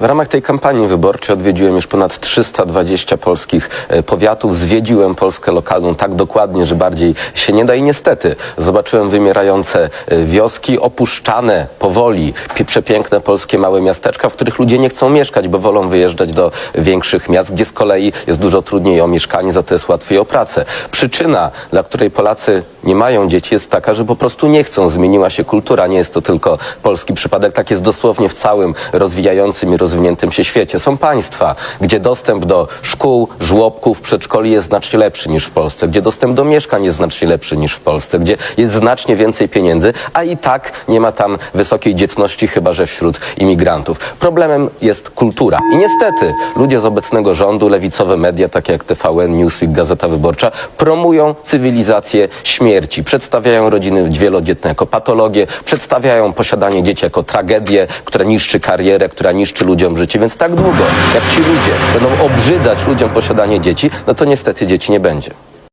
W ramach tej kampanii wyborczej odwiedziłem już ponad 320 polskich e, powiatów. Zwiedziłem Polskę lokalną tak dokładnie, że bardziej się nie da i niestety zobaczyłem wymierające e, wioski, opuszczane powoli przepiękne polskie małe miasteczka, w których ludzie nie chcą mieszkać, bo wolą wyjeżdżać do większych miast, gdzie z kolei jest dużo trudniej o mieszkanie, za to jest łatwiej o pracę. Przyczyna, dla której Polacy nie mają dzieci jest taka, że po prostu nie chcą. Zmieniła się kultura. Nie jest to tylko polski przypadek. Tak jest dosłownie w całym rozwijającym i rozwiniętym się świecie. Są państwa, gdzie dostęp do szkół, żłobków, przedszkoli jest znacznie lepszy niż w Polsce, gdzie dostęp do mieszkań jest znacznie lepszy niż w Polsce, gdzie jest znacznie więcej pieniędzy, a i tak nie ma tam wysokiej dzietności, chyba że wśród imigrantów. Problemem jest kultura. I niestety ludzie z obecnego rządu, lewicowe media, takie jak TVN, Newsweek, Gazeta Wyborcza, promują cywilizację śmierci. Przedstawiają rodziny wielodzietne jako patologię, przedstawiają posiadanie dzieci jako tragedię, która niszczy karierę, która niszczy ludziom życie. Więc tak długo, jak ci ludzie będą obrzydzać ludziom posiadanie dzieci, no to niestety dzieci nie będzie.